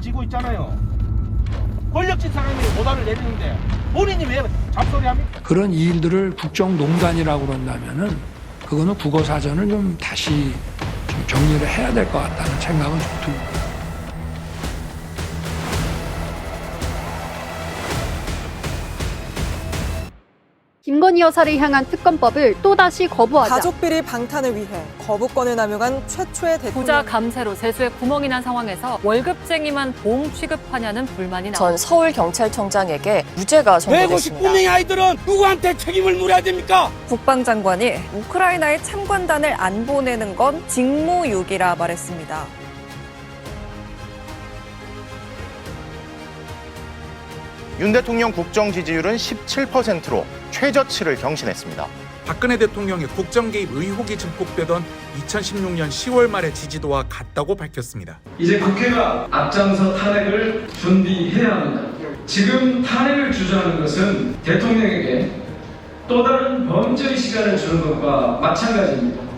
지고 있잖아요. 권력진 사람이 오다를 내리는데 본인이 왜 잡소리 합니까? 그런 일들을 국정농단이라고 그런다면은 그거는 국어사전을 좀 다시 좀 정리를 해야 될 것 같다는 생각은 좀 듭니다. 김건희 여사를 향한 특검법을 또다시 거부하자 가족 비리 방탄을 위해 거부권을 남용한 최초의 대통령. 부자 감세로 세수에 구멍이 난 상황에서 월급쟁이만 보험 취급하냐는 불만이 전 나옵니다. 서울 경찰청장에게 무죄가 선고됐습니다. 159명의 아이들은 누구한테 책임을 물어야 됩니까? 국방장관이 우크라이나에 참관단을 안 보내는 건 직무유기라 말했습니다. 윤 대통령 국정 지지율은 17%로 최저치를 경신했습니다. 박근혜 대통령의 국정 개입 의혹이 증폭되던 2016년 10월 말의 지지도와 같다고 밝혔습니다. 이제 국회가 앞장서 탄핵을 준비해야 합니다. 지금 탄핵을 주저하는 것은 대통령에게 또 다른 범죄의 시간을 주는 것과 마찬가지입니다.